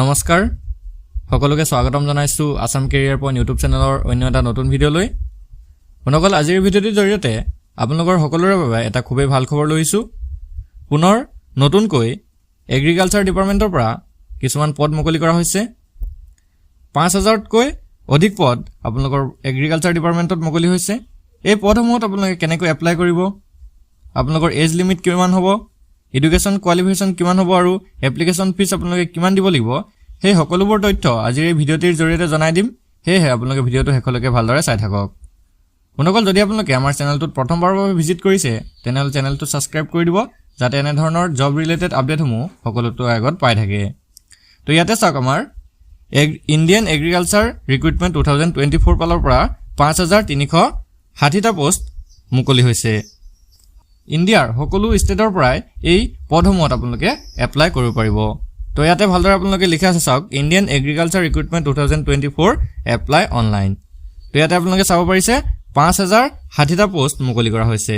নমস্কাৰ। সকলোকে স্বাগতম জনাইছোঁ আছাম কেৰিয়াৰ পইণ্ট ইউটিউব চেনেলৰ অন্য এটা নতুন শুনকল আজিৰ ভিডিঅ'টিৰ জৰিয়তে আপোনালোকৰ সকলোৰে বাবে এটা খুবেই ভাল খবৰ লৈ আহিছোঁ পুনৰ নতুনকৈ এগ্ৰিকালচাৰ ডিপাৰ্টমেণ্টৰ পৰা কিছুমান পদ মুকলি কৰা হৈছে। পাঁচ হাজাৰতকৈ অধিক পদ আপোনালোকৰ এগ্ৰিকালচাৰ ডিপাৰ্টমেণ্টত মুকলি হৈছে। এই পদসমূহত আপোনালোকে কেনেকৈ এপ্লাই কৰিব? আপোনালোকৰ এজ লিমিট কিমান হ'ব? এডুকেশ্যন কোৱালিফিকেশ্যন কিমান হ'ব আৰু এপ্লিকেশ্যন ফিজ আপোনালোকে কিমান দিব লাগিব সেই সকলোবোৰ তথ্য আজিৰ এই ভিডিঅ'টিৰ জৰিয়তে জনাই দিম। সেয়েহে আপোনালোকে ভিডিঅ'টো শেষলৈকে ভালদৰে চাই থাকক। শুনকল যদি আপোনালোকে আমাৰ চেনেলটোত প্ৰথমবাৰৰ বাবে ভিজিট কৰিছে তেনেহ'লে চেনেলটো ছাবস্ক্ৰাইব কৰি দিব যাতে এনেধৰণৰ জব ৰিলেটেড আপডেটসমূহ সকলোতো আগত পাই থাকে। তো ইয়াতে চাওক আমাৰ egg Indian agriculture recruitment two thousand twenty four ফালৰ পৰা পাঁচ হাজাৰ তিনিশ ষাঠিটা পোষ্ট মুকলি হৈছে। ইণ্ডিয়াৰ সকলো ষ্টেটৰ পৰাই এই পদসমূহত আপোনালোকে এপ্লাই কৰিব পাৰিব। তো ইয়াতে ভালদৰে আপোনালোকে লিখা আছে চাওক Indian agriculture recruitment two thousand twenty four apply online তো ইয়াতে আপোনালোকে চাব পাৰিছে, পাঁচ হাজাৰ ষাঠিটা পোষ্ট মুকলি কৰা হৈছে।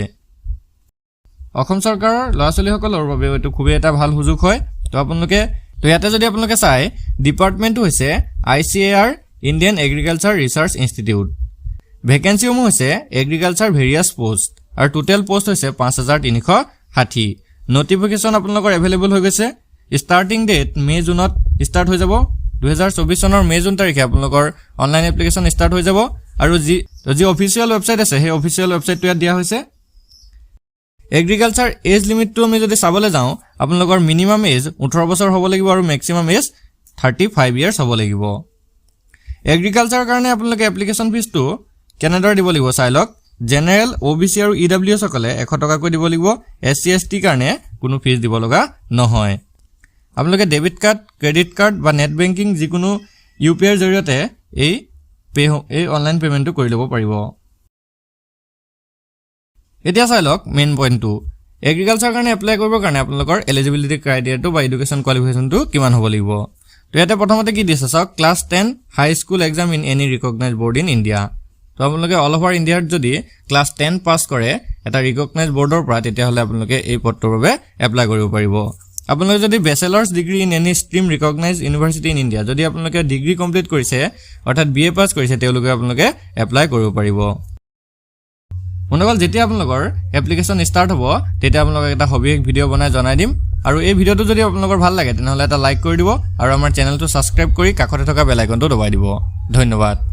অসম চৰকাৰৰ ল'ৰা ছোৱালীসকলৰ বাবেও এইটো খুবেই এটা ভালো সুযোগ হয়। তো আপোনালোকে, তো ইয়াতে যদি আপোনালোকে চাই ডিপাৰ্টমেণ্টটো হৈছে I C A R Indian agriculture research institute ভেকেঞ্চিসমূহ হৈছে এগ্ৰিকালচাৰ ভেৰিয়াছ পোষ্ট আৰু টোটেল পোষ্ট হৈছে পাঁচ হাজাৰ তিনিশ ষাঠি। নটিফিকেশ্যন আপোনালোকৰ এভেইলেবল হৈ গৈছে। ষ্টাৰ্টিং ডেট মে' জুনত ষ্টাৰ্ট হৈ যাব। দুহেজাৰ চৌবিছ চনৰ মে' জুন তাৰিখে আপোনালোকৰ অনলাইন এপ্লিকেশ্যন ষ্টাৰ্ট হৈ যাব। আৰু যি যি অফিচিয়েল ৱেবছাইট আছে, সেই অফিচিয়েল ৱেবছাইটটো ইয়াত দিয়া হৈছে। এগ্ৰিকালচাৰ এজ লিমিটটো আমি যদি চাবলৈ যাওঁ, আপোনালোকৰ মিনিমাম এজ ওঠৰ বছৰ হ'ব লাগিব আৰু maximum age thirty five years হ'ব লাগিব। এগ্ৰিকালচাৰৰ কাৰণে আপোনালোকে এপ্লিকেশ্যন ফিজটো কেনেদৰে দিব লাগিব চাই লওক। জেনেৰেল অ' বি চি আৰু ই ডাব্লিউ এছসকলে এশ টকাকৈ দিব লাগিব এছ চি এছ টিৰ কাৰণে কোনো ফিজ দিব লগা নহয়। আপোনালোকে ডেবিট কাৰ্ড ক্ৰেডিট কাৰ্ড বা নেট বেংকিং যিকোনো ইউ পি আইৰ জৰিয়তে এই পে এই অনলাইন পে'মেণ্টটো কৰি ল'ব পাৰিব। এতিয়া চাই লওক মেইন পইণ্টটো এগ্ৰিকালচাৰ কাৰণে এপ্লাই কৰিবৰ কাৰণে আপোনালোকৰ এলিজিবিলিটি ক্ৰাইটেৰিয়াটো বা এডুকেশ্যন কোৱালিফিকেশ্যনটো কিমান হ'ব লাগিব? তো ইয়াতে প্ৰথমতে কি দিছে চাওক class ten high school exam in any recognise board in India তো আপোনালোকে অল অভাৰ ইণ্ডিয়াত যদি ক্লাছ টেন পাছ কৰে এটা ৰিকগনাইজ বৰ্ডৰ পৰা তেতিয়াহ'লে আপোনালোকে এই পদটোৰ বাবে এপ্লাই কৰিব পাৰিব। আপোনালোকে যদি bachelor's degree in any stream recognise university in India যদি আপোনালোকে ডিগ্ৰী কমপ্লিট কৰিছে অৰ্থাৎ বি এ পাছ কৰিছে তেওঁলোকে আপোনালোকে এপ্লাই কৰিব পাৰিব। বন্ধুসকল যেতিয়া আপোনালোকৰ এপ্লিকেশ্যন ষ্টাৰ্ট হ'ব তেতিয়া আপোনালোকক এটা সবিশেষ ভিডিঅ' বনাই জনাই দিম। আৰু এই ভিডিঅ'টো যদি আপোনালোকৰ ভাল লাগে তেনেহ'লে এটা লাইক কৰি দিব আৰু আমাৰ চেনেলটো ছাবস্ক্ৰাইব কৰি কাষতে থকা বেল আইকনটো দবাই দিব। ধন্যবাদ।